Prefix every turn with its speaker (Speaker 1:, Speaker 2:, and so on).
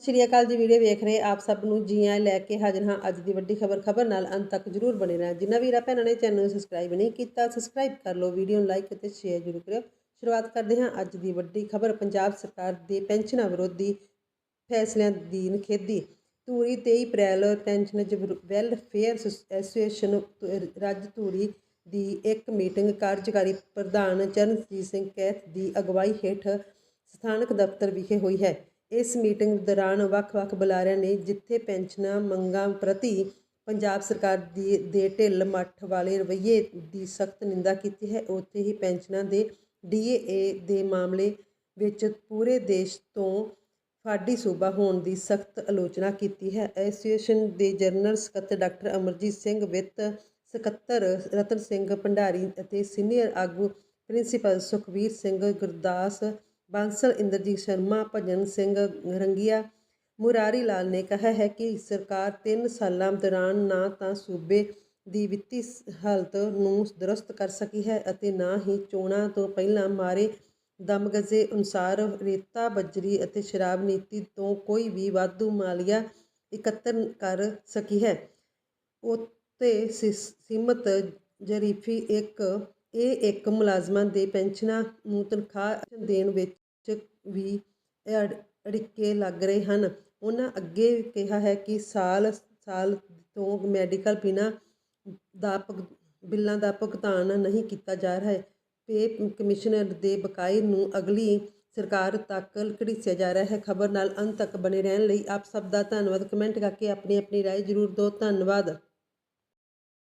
Speaker 1: ਸਤਿ ਸ਼੍ਰੀ ਅਕਾਲ ਜੀ ਵੀਡੀਓ ਵੇਖ ਰਹੇ ਆਪ ਸਭ ਨੂੰ ਜੀ ਆਇਆਂ ਲੈ ਕੇ ਹਾਜ਼ਰ ਹਾਂ ਅੱਜ ਦੀ ਵੱਡੀ ਖਬਰ ਖਬਰ ਨਾਲ ਅੰਤ ਤੱਕ ਜਰੂਰ ਬਣੇ ਰਹਿਣਾ। ਜਿਨ੍ਹਾਂ ਵੀਰਾਂ ਭੈਣਾਂ ਨੇ ਚੈਨਲ ਨੂੰ ਸਬਸਕ੍ਰਾਈਬ ਨਹੀਂ ਕੀਤਾ ਸਬਸਕ੍ਰਾਈਬ ਕਰ ਲਓ ਵੀਡੀਓ ਨੂੰ ਲਾਈਕ ਅਤੇ ਸ਼ੇਅਰ ਜ਼ਰੂਰ ਕਰਿਓ। ਸ਼ੁਰੂਆਤ ਕਰਦੇ ਹਾਂ ਅੱਜ ਦੀ ਵੱਡੀ ਖਬਰ, ਪੰਜਾਬ ਸਰਕਾਰ ਦੇ ਪੈਨਸ਼ਨਾਂ ਵਿਰੋਧੀ ਫੈਸਲਿਆਂ ਦੀ ਨਿਖੇਧੀ Dhuri 23 April pensioners welfare association ਰਾਜ ਧੂਰੀ ਦੀ ਇੱਕ ਮੀਟਿੰਗ, ਕਾਰਜਕਾਰੀ ਪ੍ਰਧਾਨ ਚਰਨਜੀਤ ਸਿੰਘ ਕੈਥ ਦੀ ਅਗਵਾਈ ਹੇਠ ਸਥਾਨਕ ਦਫ਼ਤਰ ਵਿਖੇ ਹੋਈ ਹੈ। ਇਸ ਮੀਟਿੰਗ ਦੌਰਾਨ ਵੱਖ-ਵੱਖ ਬੁਲਾਰਿਆਂ ਨੇ ਜਿੱਥੇ ਪੈਨਸ਼ਨਾਂ ਮੰਗਾਂ ਪ੍ਰਤੀ ਪੰਜਾਬ ਸਰਕਾਰ ਦੀ, ਦੇ ਢਿੱਲ ਮੱਠ ਵਾਲੇ ਰਵੱਈਏ ਦੀ ਸਖਤ ਨਿੰਦਾ ਕੀਤੀ ਹੈ, ਉੱਥੇ ਹੀ ਪੈਨਸ਼ਨਾਂ ਦੇ ਡੀਏਏ ਦੇ ਮਾਮਲੇ ਵਿੱਚ ਪੂਰੇ ਦੇਸ਼ ਤੋਂ ਫਾਡੀ ਸੂਬਾ ਹੋਣ ਦੀ ਸਖਤ ਆਲੋਚਨਾ ਕੀਤੀ ਹੈ। ਐਸੋਸੀਏਸ਼ਨ ਦੇ ਜਨਰਲ ਸਕੱਤਰ ਡਾਕਟਰ ਅਮਰਜੀਤ ਸਿੰਘ ਵਿੱਤ ਸਕੱਤਰ ਰਤਨ ਸਿੰਘ ਭੰਡਾਰੀ ਅਤੇ ਸੀਨੀਅਰ ਆਗੂ ਪ੍ਰਿੰਸੀਪਲ ਸੁਖਵੀਰ ਸਿੰਘ ਗੁਰਦਾਸ ਬਾਂਸਲ ਇੰਦਰਜੀਤ ਸ਼ਰਮਾ, ਭਜਨ ਸਿੰਘ ਰੰਗੀਆ, ਮੁਰਾਰੀ ਲਾਲ ਨੇ ਕਿਹਾ ਹੈ ਕਿ ਸਰਕਾਰ 3 ਸਾਲਾਂ ਦੌਰਾਨ ਨਾ ਤਾਂ ਸੂਬੇ ਦੀ ਵਿੱਤੀ ਹਾਲਤ ਨੂੰ ਦਰੁਸਤ ਕਰ ਸਕੀ ਹੈ ਅਤੇ ਨਾ ਹੀ ਚੋਣਾਂ ਤੋਂ ਪਹਿਲਾਂ ਮਾਰੇ ਦਮਗਜ਼ੇ ਅਨੁਸਾਰ ਰੇਤਾ ਬਜਰੀ ਅਤੇ ਸ਼ਰਾਬ ਨੀਤੀ ਤੋਂ ਕੋਈ ਵੀ ਵਾਧੂ ਮਾਲੀਆ ਇਕੱਤਰ ਕਰ ਸਕੀ ਹੈ। ਉੱਤੇ ਸੀਮਤ ਜਰੀਫੀ ਇੱਕ ਇਹ ਇੱਕ ਮੁਲਾਜ਼ਮਾਂ ਦੇ ਪੈਨਸ਼ਨਾਂ ਨੂੰ ਤਨਖਾਹ ਦੇਣ ਵਿੱਚ ਵੀ ਅੜਿੱਕੇ ਲੱਗ ਰਹੇ ਹਨ ਉਹਨਾਂ ਅੱਗੇ ਕਿਹਾ ਹੈ ਕਿ ਸਾਲ ਸਾਲ ਤੋਂ ਮੈਡੀਕਲ ਬਿਨਾਂ ਦਾ ਬਿੱਲਾਂ ਦਾ ਭੁਗਤਾਨ ਨਹੀਂ ਕੀਤਾ ਜਾ ਰਿਹਾ ਹੈ ਪੇ ਕਮਿਸ਼ਨਰ ਦੇ ਬਕਾਏ ਨੂੰ ਅਗਲੀ ਸਰਕਾਰ ਤੱਕ ਘੜੀਸਿਆ ਜਾ ਰਿਹਾ ਹੈ ਖਬਰ ਨਾਲ ਅੰਤ ਤੱਕ ਬਣੇ ਰਹਿਣ ਲਈ ਆਪ ਸਭ ਦਾ ਧੰਨਵਾਦ ਕਮੈਂਟ ਕਰਕੇ ਆਪਣੀ ਆਪਣੀ رائے ਜ਼ਰੂਰ ਦਿਓ ਧੰਨਵਾਦ